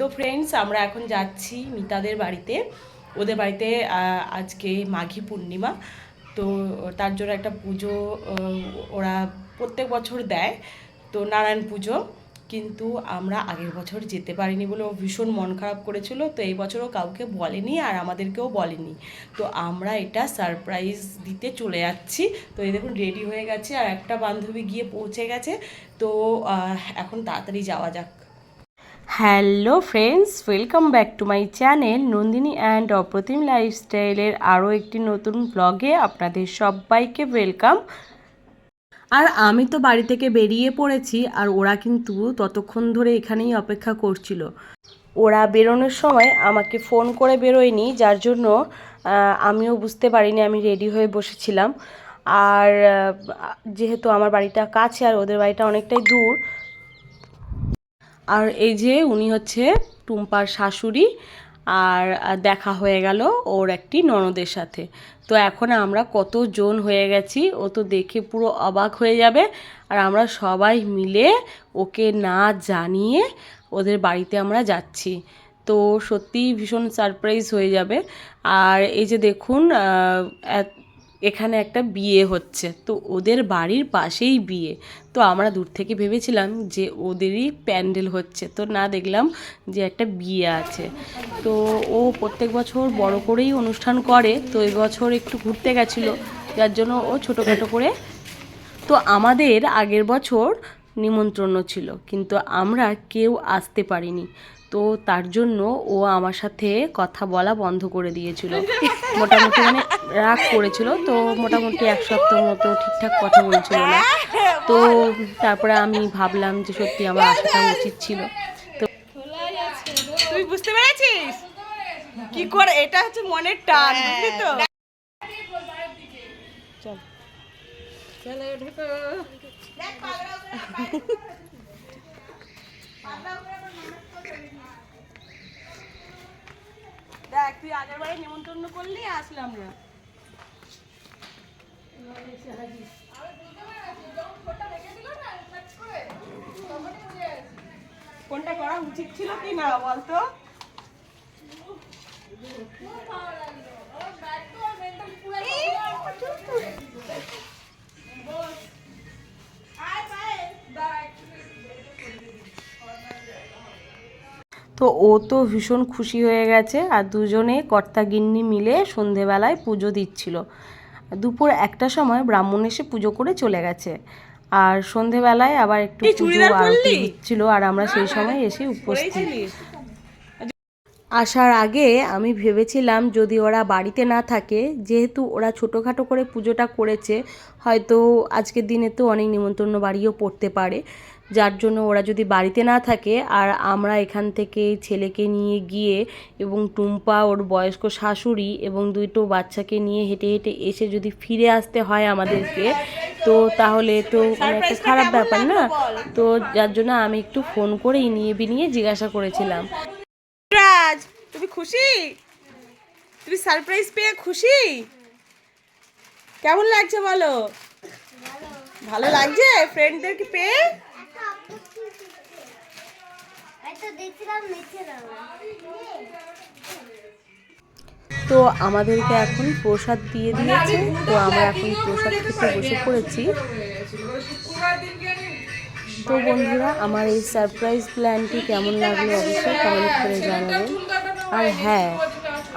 তো ফ্রেন্ডস আমরা এখন যাচ্ছি মিতাদের বাড়িতে। ওদের বাড়িতে আজকে মাঘী পূর্ণিমা। তো তার জন্য একটা পুজো ওরা প্রত্যেক বছর দেয়, তো নারায়ণ পুজো। কিন্তু আমরা আগের বছর যেতে পারিনি বলে ও ভীষণ মন খারাপ করেছিল, তো এই বছরও কাউকে বলেনি আর আমাদেরকেও বলেনি। তো আমরা এটা সারপ্রাইজ দিতে চলে যাচ্ছি। তো এই দেখুন রেডি হয়ে গেছে আর একটা বান্ধবী গিয়ে পৌঁছে গেছে। তো এখন তাড়াতাড়ি যাওয়া যাক। Hello friends welcome back to my channel Nandini and Apratim লাইফস্টাইলের আরও একটি নতুন ব্লগে আপনাদের সবাইকে ওয়েলকাম আর আমি তো বাড়ি থেকে বেরিয়ে পড়েছি, আর ওরা কিন্তু ততক্ষণ ধরে এখানেই অপেক্ষা করছিল। ওরা বেরোনোর সময় আমাকে ফোন করে বেরোয়নি, যার জন্য আমিও বুঝতে পারিনি, আমি রেডি হয়ে বসেছিলাম। আর যেহেতু আমার বাড়িটা কাছে, আর ওদের বাড়িটা অনেকটাই দূর আর এই যে উনি হচ্ছে টুম্পার শাশুড়ি, আর দেখা হয়ে গেল ওর একটি ননদের সাথে। তো এখন আমরা কতজন হয়ে গেছি, ও তো দেখে পুরো অবাক হয়ে যাবে। আর আমরা সবাই মিলে ওকে না জানিয়ে ওদের বাড়িতে আমরা যাচ্ছি। তো সত্যিই ভীষণ সারপ্রাইজ হয়ে যাবে। আর এই যে দেখুন এখানে একটা বিয়ে হচ্ছে। তো ওদের বাড়ির পাশেই বিয়ে। তো আমরা দূর থেকে ভেবেছিলাম যে ওদেরই প্যান্ডেল হচ্ছে। তো না দেখলাম যে একটা বিয়ে আছে। তো ও প্রত্যেক বছর বড় করেই অনুষ্ঠান করে। তো এই বছর একটু ঘুরতে গেছিল। যার জন্য ও ছোটোখাটো করে তো আমাদের আগের বছর নিমন্ত্রণ ছিল। কিন্তু আমরা কেউ আসতে পারিনি। তো তার জন্য ও আমার সাথে কথা বলা বন্ধ করে দিয়েছিল। মোটামুটি মানে রাগ করেছিল তো মোটামুটি এক সপ্তাহ মতো ঠিকঠাক কথা বলছিল না। তো তারপরে আমি ভাবলাম যে সত্যি আমার আসাটা উচিত ছিল। তো তুই বুঝতে পেরেছিস? কি করে? এটা হচ্ছে মনের টান বুঝলি তো? চল। দেখ, তুই আগের বারে নিমন্ত্রণ করলি, আসলাম না। কোনটা করা উচিত ছিল কি না বলতো? তো ও তো ভীষণ খুশি হয়ে গেছে আর দুজনে কর্তা গিন্নি মিলে সন্ধেবেলায় পুজো দিচ্ছিল। দুপুর একটা সময় ব্রাহ্মণ এসে পুজো করে চলে গেছে। আর সন্ধেবেলায় আবার একটু পুজো আরতি দিচ্ছিল আর আমরা সেই সময় এসে উপস্থিত। আসার আগে আমি ভেবেছিলাম যদি ওরা বাড়িতে না থাকে যেহেতু ওরা ছোটোখাটো করে পুজোটা করেছে হয়তো আজকের দিনে তো অনেক নিমন্ত্রণ বাড়িও পড়তে পারে। যার জন্য ওরা যদি বাড়িতে না থাকে আর আমরা এখান থেকে ছেলেকে নিয়ে গিয়ে এবং টুম্পা ওর বয়স্ক শাশুড়ি এবং দুটো বাচ্চাকে নিয়ে হেঁটে হেঁটে এসে যদি ফিরে আসতে হয় আমাদেরকে তো তাহলে তো একটা খারাপ ব্যাপার না। তো যার জন্য আমি একটু ফোন করেই নিয়ে বিনিয়ে জিজ্ঞাসা করেছিলাম। রাজ, তুমি খুশি? তুমি সারপ্রাইজ পেয়ে খুশি? কেমন লাগছে বলো? ভালো লাগছে? ফ্রেন্ডদেরকে পেয়ে? তো আমাদেরকে এখন প্রসাদ দিয়ে দিয়েছে। তো আমরা এখন প্রসাদ খেতে বসে পড়েছি। তো বন্ধুরা, আমার এই সারপ্রাইজ প্ল্যানটি কেমন লাগল অবশ্যই কমেন্ট করে জানাবেন। আর হ্যাঁ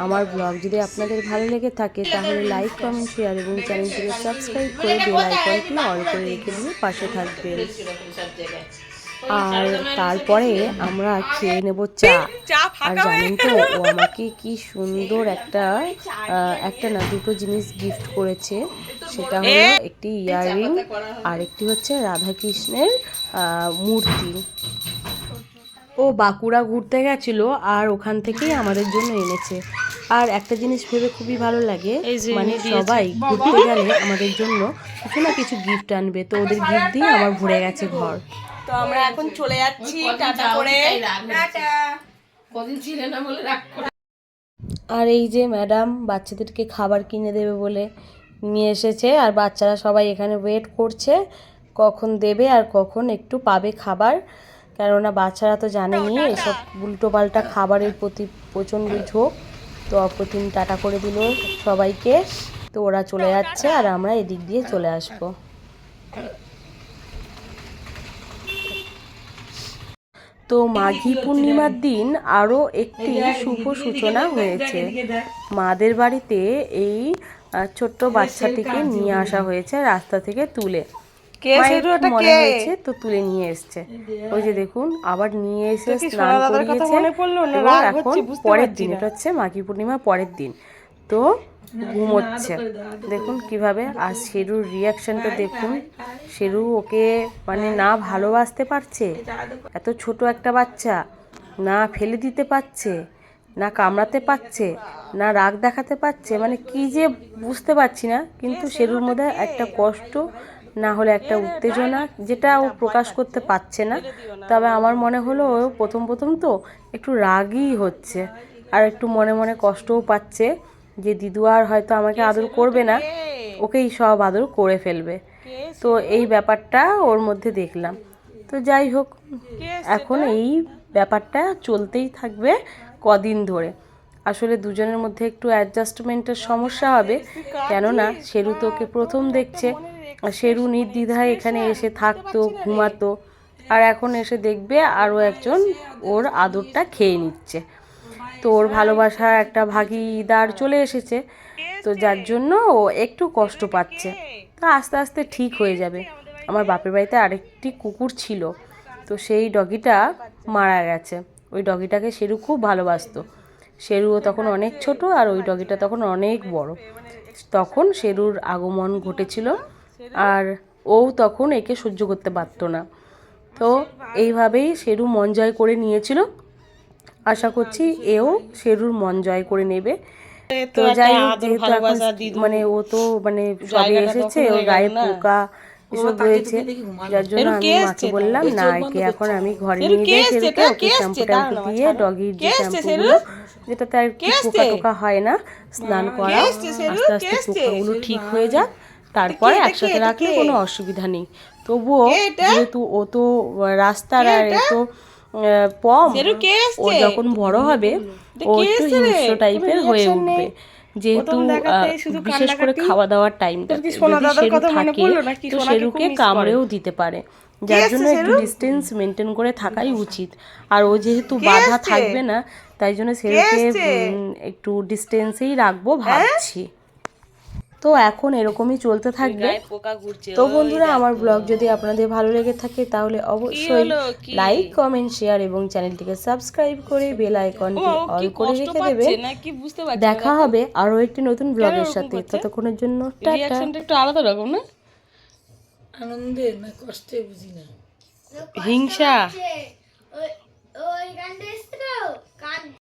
আমার ব্লগ যদি আপনাদের ভালো লেগে থাকে, তাহলে লাইক কমেন্ট শেয়ার এবং চ্যানেলটিকে সাবস্ক্রাইব করে বেল আইকনটি অন করে রেখে দিয়ে পাশে থাকবেন। আর তারপরে আমরা খেয়ে নেব চা। আর জানেন তো ও আমাকে কি সুন্দর একটা একটা না দুটো জিনিস গিফট করেছে। সেটা হলো একটি ইয়াররিং আর একটি হচ্ছে রাধাকৃষ্ণের মূর্তি। ও বাঁকুড়া ঘুরতে গেছিল আর ওখান থেকেই আমাদের জন্য এনেছে। আর একটা জিনিস ভেবে খুবই ভালো লাগে মানে সবাই ঘুরতে গেলে আমাদের জন্য কিছু না কিছু গিফট আনবে। তো ওদের গিফট দিয়ে আমার ভরে গেছে ঘর। তো আমরা এখন চলে যাচ্ছি টাটা করে। কদিন ছিল না বলে রাগ করে। আর এই যে ম্যাডাম বাচ্চাদেরকে খাবার কিনে দেবে বলে নিয়ে এসেছে আর বাচ্চারা সবাই এখানে ওয়েট করছে কখন দেবে আর কখন একটু পাবে খাবার। কেননা বাচ্চারা তো জানেনি এসব উল্টো পাল্টা খাবারের প্রতি প্রচণ্ড ঝোঁক। তো অপ্রতিম টাটা করে দিল সবাইকে। তো ওরা চলে যাচ্ছে আর আমরা এদিক দিয়ে চলে আসব। তো মাঘী পূর্ণিমার দিন আরও একটি শুভ সূচনা হয়েছে। মাদের বাড়িতে এই ছোট্ট বাচ্চাটিকে নিয়ে আসা হয়েছে রাস্তা থেকে তুলে। মনে হয়েছে তো তুলে নিয়ে এসছে। ওই যে দেখুন আবার নিয়ে এসে স্নান করিয়েছে। এখন পরের দিন এটা হচ্ছে মাঘী পূর্ণিমার পরের দিন। তো ঘুমোচ্ছে। দেখুন কীভাবে আর শেরুর রিয়াকশনটা দেখুন। শেরু ওকে মানে না ভালোবাসতে পারছে এত ছোট একটা বাচ্চা না ফেলে দিতে পারছে না কামড়াতে পারছে না রাগ দেখাতে পারছে মানে কি যে বুঝতে পারছি না কিন্তু শেরুর মধ্যে একটা কষ্ট না হলে একটা উত্তেজনা যেটা ও প্রকাশ করতে পারছে না। তবে আমার মনে হলো ও প্রথম প্রথম তো একটু রাগই হচ্ছে আর একটু মনে মনে কষ্টও পাচ্ছে। যে দিদু আর হয়তো আমাকে আদর করবে না ওকেই সব আদর করে ফেলবে। তো এই ব্যাপারটা ওর মধ্যে দেখলাম। তো যাই হোক এখন এই ব্যাপারটা চলতেই থাকবে কদিন ধরে। আসলে দুজনের মধ্যে একটু অ্যাডজাস্টমেন্টের সমস্যা হবে কেননা শেরু তো ওকে প্রথম দেখছে। আর শেরু নির্দ্বিধায় এখানে এসে থাকতো ঘুমাতো। আর এখন এসে দেখবে আরও একজন ওর আদরটা খেয়ে নিচ্ছে। তো ওর ভালোবাসার একটা ভাগিদার চলে এসেছে। তো যার জন্য ও একটু কষ্ট পাচ্ছে। তো আস্তে আস্তে ঠিক হয়ে যাবে। আমার বাপের বাড়িতে আরেকটি কুকুর ছিল। তো সেই ডগিটা মারা গেছে। ওই ডগিটাকে শেরু খুব ভালোবাসতো। শেরুও তখন অনেক ছোট আর ওই ডগিটা তখন অনেক বড়। তখন শেরুর আগমন ঘটেছিল আর ও তখন একে সহ্য করতে পারতো না। তো এইভাবেই শেরু মন জয় করে নিয়েছিল। আশা করছি এও শেরুর মন জয় করে নেবে। তো যাই হোক যেহেতু এখন মানে ও তো মানে সবে এসেছে ওর গায়ে পোকা এসব রয়েছে যার জন্য আমি মাকে বললাম না একে এখন আমি ঘরে নিয়ে যাই শেরুকে ওকে শ্যাম্পু ট্যাম্পু দিয়ে ডগির যে শ্যাম্পুগুলো যেটাতে আর কি পোকা টোকা হয় না স্নান করা। আস্তে আস্তে পোকাগুলো ঠিক হয়ে যাক তারপরে একসাথে রাখলে কোনো অসুবিধা নেই। তবুও যেহেতু ও তো রাস্তার আর তো পম ও যখন বড় হবে ও একটু হিংস্র টাইপের হয়ে উঠবে। যেহেতু বিশেষ করে খাওয়া দাওয়ার টাইমটা যদি থাকে তো শেরুকে কামড়েও দিতে পারে। যার জন্য একটু ডিস্টেন্স মেনটেন করে থাকাই উচিত। আর ও যেহেতু বাধা থাকবে না তাই জন্য উম, একটু ডিস্টেন্সেই রাখব ভাবছি। তো এখন এরকমই চলতে থাকবে। তো বন্ধুরা আমার ব্লগ যদি আপনাদের ভালো লেগে থাকে তাহলে অবশ্যই লাইক কমেন্ট শেয়ার এবং চ্যানেলটিকে সাবস্ক্রাইব করে বেল আইকনটি অল করে রেখে দেবে। দেখা হবে আরও একটি নতুন ব্লগের সাথে। ততক্ষণের জন্য টাটা। একটু আলাদা রকম না? আনন্দে না কষ্টে বুঝি না। হিংসা।